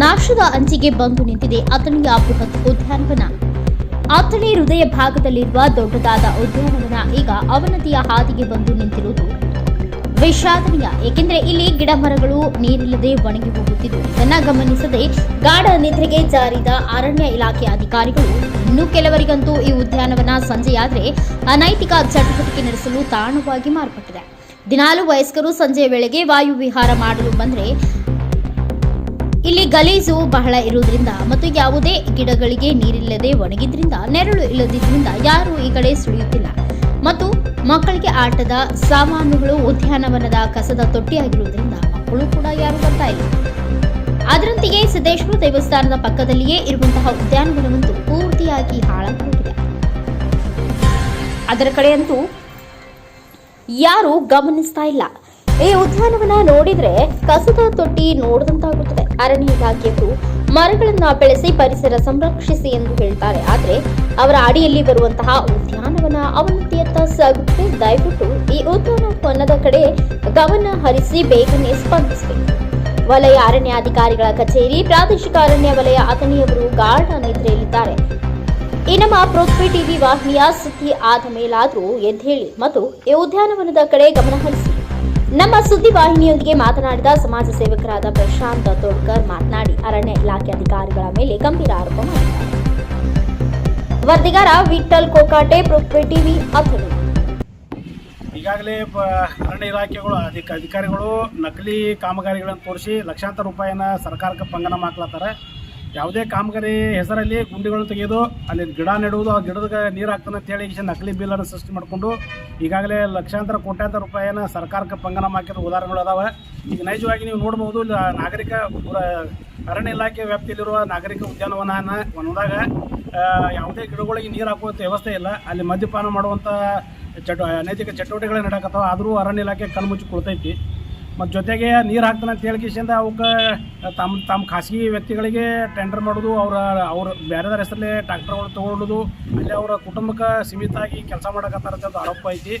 ನಾಶದ ಅಂಚಿಗೆ ಬಂದು ನಿಂತಿದೆ ಅಥಣಿಯ ಬೃಹತ್ ಉದ್ಯಾನವನ ಅಥಣಿ ಹೃದಯ ಭಾಗದಲ್ಲಿರುವ ದೊಡ್ಡದಾದ ಉದ್ಯಾನವನ ಈಗ ಅವನತಿಯ ಹಾದಿಗೆ ಬಂದು ನಿಂತಿರುವುದು ವಿಷಾದನೀಯ. ಏಕೆಂದರೆ ಇಲ್ಲಿ ಗಿಡ ಮರಗಳು ನೀರಿಲ್ಲದೆ ಒಣಗಿ ಹೋಗುತ್ತಿದ್ದು. ಇದನ್ನ ಗಮನಿಸದೆ ಗಾಢ ನಿದ್ರೆಗೆ ಜಾರಿದ ಅರಣ್ಯ ಇಲಾಖೆ ಅಧಿಕಾರಿಗಳು ಇನ್ನು ಕೆಲವರಿಗಂತೂ ಈ ಉದ್ಯಾನವನ ಸಂಜೆಯಾದರೆ ಅನೈತಿಕ ಚಟುವಟಿಕೆ ನಡೆಸಲು ತಾಣವಾಗಿ ಮಾರ್ಪಟ್ಟಿದೆ. ದಿನಾಲು ವಯಸ್ಕರು ಸಂಜೆ ವೇಳೆಗೆ ವಾಯು ವಿಹಾರ ಮಾಡಲು ಬಂದರೆ ಇಲ್ಲಿ ಗಲೀಜು ಬಹಳ ಇರುವುದರಿಂದ ಮತ್ತು ಯಾವುದೇ ಗಿಡಗಳಿಗೆ ನೀರಿಲ್ಲದೆ ಒಣಗಿದ್ರಿಂದ, ನೆರಳು ಇಲ್ಲದಿದ್ದರಿಂದ ಯಾರೂ ಈ ಕಡೆ ಸುಳಿಯುತ್ತಿಲ್ಲ. ಮತ್ತು ಮಕ್ಕಳಿಗೆ ಆಟದ ಸಾಮಾನುಗಳು, ಉದ್ಯಾನವನದ ಕಸದ ತೊಟ್ಟಿಯಾಗಿರುವುದರಿಂದ ಮಕ್ಕಳು ಕೂಡ ಯಾರು ಬರ್ತಾ ಇಲ್ಲ. ಅದರಂತೆಯೇ ಸಿದ್ದೇಶ್ವರ ದೇವಸ್ಥಾನದ ಪಕ್ಕದಲ್ಲಿಯೇ ಇರುವಂತಹ ಉದ್ಯಾನವನವೊಂದು ಪೂರ್ತಿಯಾಗಿ ಹಾಳಾಗಿದೆ ಅದರ ಕಡೆಯಂತೂ ಯಾರು ಗಮನಿಸ್ತಾ ಇಲ್ಲ. ಈ ಉದ್ಯಾನವನ ನೋಡಿದ್ರೆ ಕಸದ ತೊಟ್ಟಿ ನೋಡದಂತಾಗುತ್ತದೆ. ಅರಣ್ಯ ಇಲಾಖೆಯವರು ಮರಗಳನ್ನ ಬೆಳೆಸಿ ಪರಿಸರ ಸಂರಕ್ಷಿಸಿ ಎಂದು ಹೇಳ್ತಾರೆ. ಆದರೆ ಅವರ ಅಡಿಯಲ್ಲಿ ಬರುವಂತಹ ಉದ್ಯಾನವನ ಅವನತಿಯತ್ತ ಸಾಗುತ್ತೆ ದಯವಿಟ್ಟು ಈ ಉದ್ಯಾನವನದ ಕಡೆ ಗಮನ ಹರಿಸಿ ಬೇಗನೆ ಸ್ಪಂದಿಸಬೇಕು ವಲಯ ಅರಣ್ಯಾಧಿಕಾರಿಗಳ ಕಚೇರಿ, ಪ್ರಾದೇಶಿಕ ಅರಣ್ಯ ವಲಯ ಅಥಣಿಯವರು ಗಾಢ ನಿದ್ರೆಯಲ್ಲಿದ್ದಾರೆ. ಈ ನಮ್ಮ ಪೃಥ್ವಿ ಟಿವಿ ವಾಹಿನಿಯ ಸುದ್ದಿ ಆದ ಮೇಲಾದರೂ ಎದ್ದೇಳಿ ಮತ್ತು ಈ ಉದ್ಯಾನವನದ ಕಡೆ ಗಮನ ಹರಿಸಿ. ನಮ್ಮ ಸುದ್ದಿ ವಾಹಿನಿಯೊಂದಿಗೆ ಮಾತನಾಡಿದ ಸಮಾಜ ಸೇವಕರಾದ ಪ್ರಶಾಂತ್ ತೋಡ್ಕರ್ ಮಾತನಾಡಿ, ಅರಣ್ಯ ಇಲಾಖೆ ಅಧಿಕಾರಿಗಳ ಮೇಲೆ ಗಂಭೀರ ಆರೋಪ ಮಾಡಿದ್ದಾರೆ. ವರದಿಗಾರ ವಿಠಲ್ ಕೋಕಾಟೆ ಟಿವಿ ಅಥಣಿ. ಈಗಾಗಲೇ ಅರಣ್ಯ ಇಲಾಖೆಗಳು ಅಧಿಕ, ಅಧಿಕಾರಿಗಳು ನಕಲಿ ಕಾಮಗಾರಿಗಳನ್ನು ತೋರಿಸಿ ಲಕ್ಷಾಂತರ ರೂಪಾಯಿನ ಸರ್ಕಾರಕ್ಕೆ ಪಂಗನ ಮಾಡ್ಲತ್ತಾರೆ. ಯಾವುದೇ ಕಾಮಗಾರಿ ಹೆಸರಲ್ಲಿ ಗುಂಡಿಗಳು ತೆಗೆಯೋದು ಅಲ್ಲಿ ಗಿಡ ನೆಡುವುದು, ಆ ಗಿಡದ ನೀರು ಹಾಕ್ತಾನೆ ಅಂತೇಳಿ ಈಗ ನಕಲಿ ಬಿಲ್ಲನ್ನು ಸೃಷ್ಟಿ ಮಾಡಿಕೊಂಡು ಈಗಾಗಲೇ ಲಕ್ಷಾಂತರ, ಕೋಟ್ಯಾಂತರ ರೂಪಾಯಿನ ಸರ್ಕಾರಕ್ಕೆ ಪಂಗನ ಹಾಕಿರೋ ಉದಾಹರಣೆಗಳು ಅದಾವೆ. ಈಗ ನೈಜವಾಗಿ ನೀವು ನೋಡ್ಬೋದು ನಾಗರಿಕ ಅರಣ್ಯ ಇಲಾಖೆ ವ್ಯಾಪ್ತಿಯಲ್ಲಿರುವ ನಾಗರಿಕ ಉದ್ಯಾನವನ ಒಂದಾಗ ಯಾವುದೇ ಗಿಡಗಳಿಗೆ ನೀರು ಹಾಕುವಂಥ ವ್ಯವಸ್ಥೆ ಇಲ್ಲ. ಅಲ್ಲಿ ಮದ್ಯಪಾನ ಮಾಡುವಂಥ ಚಟ ಅನೈತಿಕ ಚಟುವಟಿಕೆಗಳು ನಡೆಯಕತ್ತಾವೆ ಆದರೂ ಅರಣ್ಯ ಇಲಾಖೆ ಕಣ್ಮುಚ್ಚಿ ಕೊಡ್ತೈತಿ ಮತ್ತು ಜೊತೆಗೆ ನೀರು ಹಾಕ್ತಾನೆ ಅಂತ ಹೇಳಿಕಿಸಿಂದ ಅವಕ್ಕೆ ತಮ್ಮ ತಮ್ಮ ಖಾಸಗಿ ವ್ಯಕ್ತಿಗಳಿಗೆ ಟೆಂಡರ್ ಮಾಡೋದು ಅವರ ಅವ್ರ ಬೇರೆದರ ಹೆಸರಲ್ಲಿ ಟ್ರ್ಯಾಕ್ಟರ್ಗಳು ತೊಗೊಳ್ಳೋದು ಅಲ್ಲಿ ಅವರ ಕುಟುಂಬಕ್ಕೆ ಸೀಮಿತ ಆಗಿ ಕೆಲಸ ಮಾಡೋಕ್ಕಂತ ಅಂತ ಆರೋಪ ಐತಿ.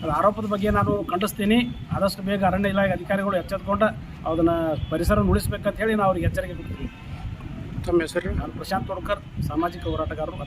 ಅದು ಆರೋಪದ ಬಗ್ಗೆ ನಾನು ಖಂಡಿಸ್ತೀನಿ. ಆದಷ್ಟು ಬೇಗ ಅರಣ್ಯ ಇಲಾಖೆ ಅಧಿಕಾರಿಗಳು ಎಚ್ಚೆತ್ಕೊಂಡು ಅದನ್ನು ಪರಿಸರ ಉಳಿಸ್ಬೇಕಂತ ಹೇಳಿ ನಾವು ಅವ್ರಿಗೆ ಎಚ್ಚರಿಕೆ ಕೊಡ್ತೀನಿ ತಮ್ಮ ಹೆಸರು? ನಾನು ಪ್ರಶಾಂತ್ ತೋಡ್ಕರ್ ಸಾಮಾಜಿಕ ಹೋರಾಟಗಾರರು